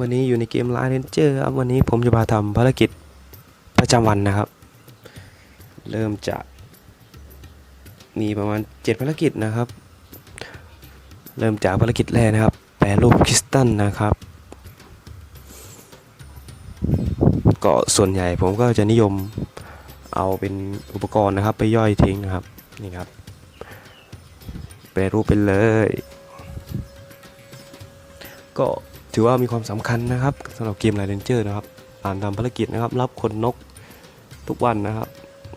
วันนี้อยู่ในเกม l ล n เ r นเจอร์ครับวันนี้ผมจะมาทำภารกิจประจำวันนะครับ เริ่มจากมีประมาณ 7 ภารกิจนะครับ เริ่มจากภารกิจแรกนะครับ แปรรูปคริสตัลนะครับ ก็ส่วนใหญ่ผมก็จะนิยมเอาเป็นอุปกรณ์นะครับ ไปย่อยทิ้งนะครับนี่ครับ แปรรูปไปเลย ก็ ถือว่ามีความสำคัญนะครับสำหรับเกมไลเ n นเจอร์นะครับ อ่านทำภารกิจนะครับ รับคนนกทุกวันนะครับ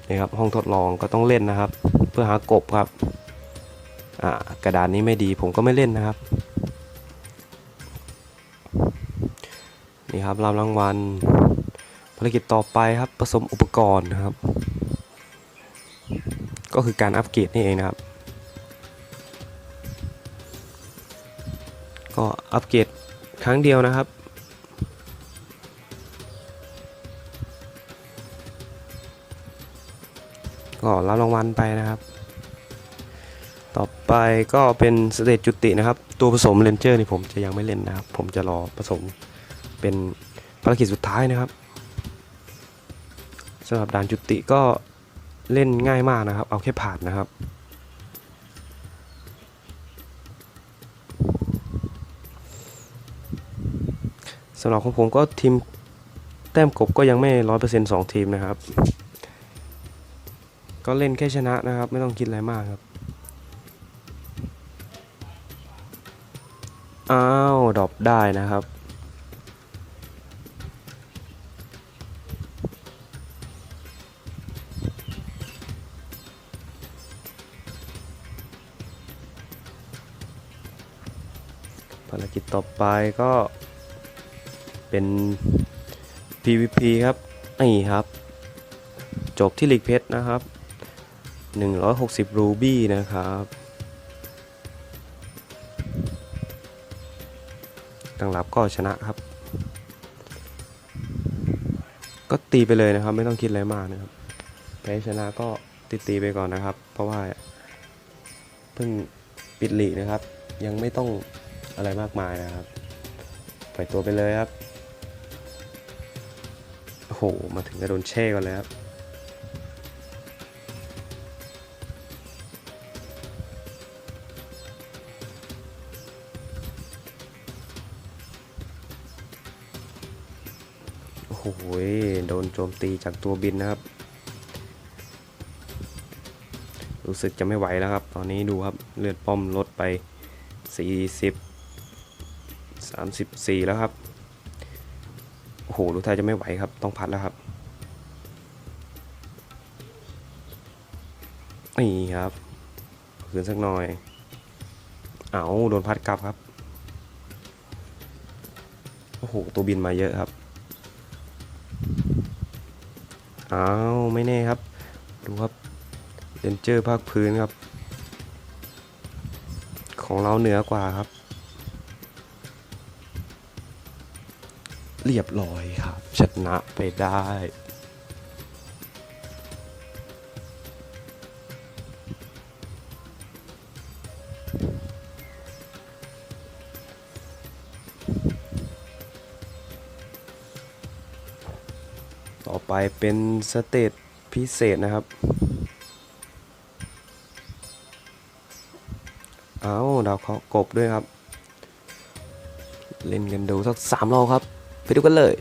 นี่ครับห้องทดลองก็ต้องเล่นนะครับ เพื่อหากบครับอ่ากระดานนี้ไม่ดีผมก็ไม่เล่นนะครับนี่ครับรับรางวัลภารกิจต่อไปครับผสมอุปกรณ์นะครับ ก็คือการอัปเกรดนี่เองนะครับ ก็อัปเกรด ครั้งเดียวนะครับ ก็รับรางวัลไปนะครับ ต่อไปก็เป็นสเตจจุตินะครับ ตัวผสมเลนเจอร์นี่ผมจะยังไม่เล่นนะครับ ผมจะรอผสมเป็นภารกิจสุดท้ายนะครับสำหรับด่านจุติก็เล่นง่ายมากนะครับ เอาแค่ผ่านนะครับ สำหรับของผมก็ทีมแต้มกบก็ยังไม่ร้อยเปอร์เซ็นต์สองทีมนะครับ ก็เล่นแค่ชนะนะครับ ไม่ต้องคิดอะไรมากครับ อ้าวดรอปได้นะครับภารกิจต่อไปก็ เป็น PVP ครับนี่ครับ จบที่ลีกเพชรนะครับ 160 รูบี้นะครับตั้งรับก็ชนะครับ ก็ตีไปเลยนะครับ ไม่ต้องคิดอะไรมากนะครับแพ้ชนะก็ตีตีไปก่อนนะครับ เพราะว่าเพิ่งปิดลีกนะครับ ยังไม่ต้องอะไรมากมายนะครับปล่อยตัวไปเลยครับ โอ้โห มาถึงก็โดนเช่ก่อนเลยครับโอ้โห โดนโจมตีจากตัวบินนะครับ รู้สึกจะไม่ไหวแล้วครับ ตอนนี้ดูครับ เลือดป้อมลดไป 40 34 แล้วครับ โอ้โหรู้ท่าจะไม่ไหวครับ ต้องพัดแล้วครับ นี่ครับคืนสักหน่อย เอาโดนพัดกลับครับ โอ้โห ตัวบินมาเยอะครับ เอาไม่แน่ครับ ดูครับเรนเจอร์ภาคพื้นครับ ของเราเหนือกว่าครับ เรียบร้อยครับ ชนะไปได้ต่อไปเป็นสเตจพิเศษนะครับ เอาดาวเคาะกบด้วยครับ เล่นกันดูสักสามรอบครับ ไปดูกันเลย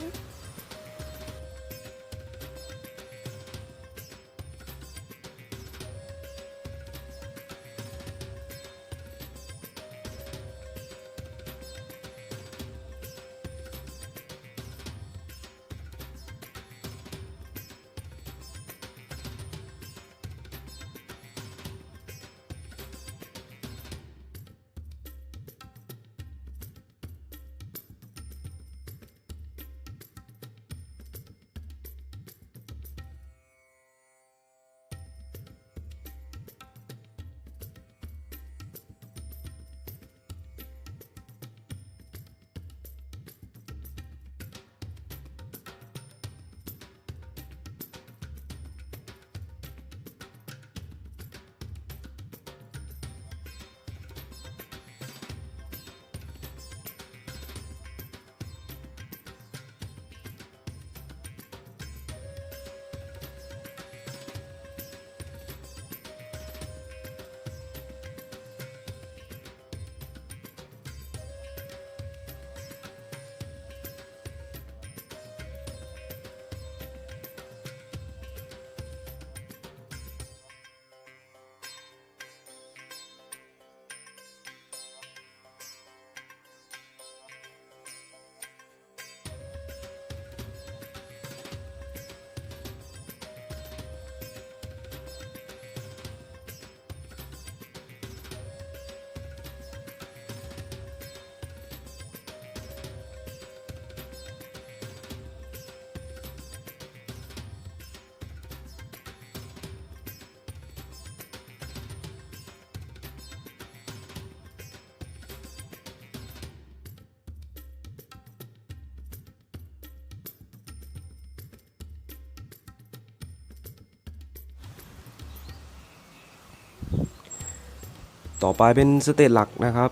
ต่อไปเป็นสเตจหลักนะครับ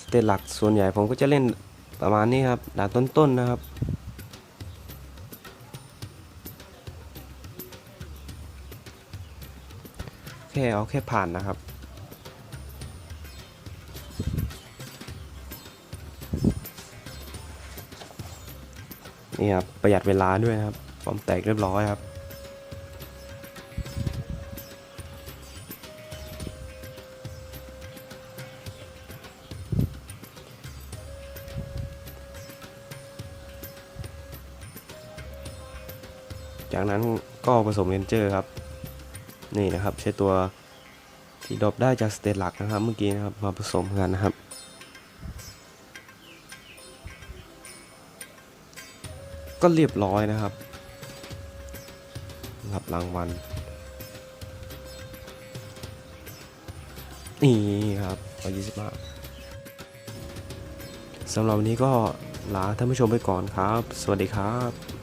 สเตจหลักส่วนใหญ่ผมก็จะเล่นประมาณนี้ครับด่านต้นๆนะครับ แค่เอาแค่ผ่านนะครับนี่ครับประหยัดเวลาด้วยนะครับฟอมแตกเรียบร้อยครับ จากนั้นก็ผสมเรนเจอร์ครับ นี่นะครับใช้ตัวที่ดรอปได้จากสเตตหลักนะครับ เมื่อกี้นะครับมาผสมกันนะครับ ก็เรียบร้อยนะครับรับรางวัลนี่ครับร้อยยี่สิบบาทสำหรับวันนี้ก็ลาท่านผู้ชมไปก่อนครับ สวัสดีครับ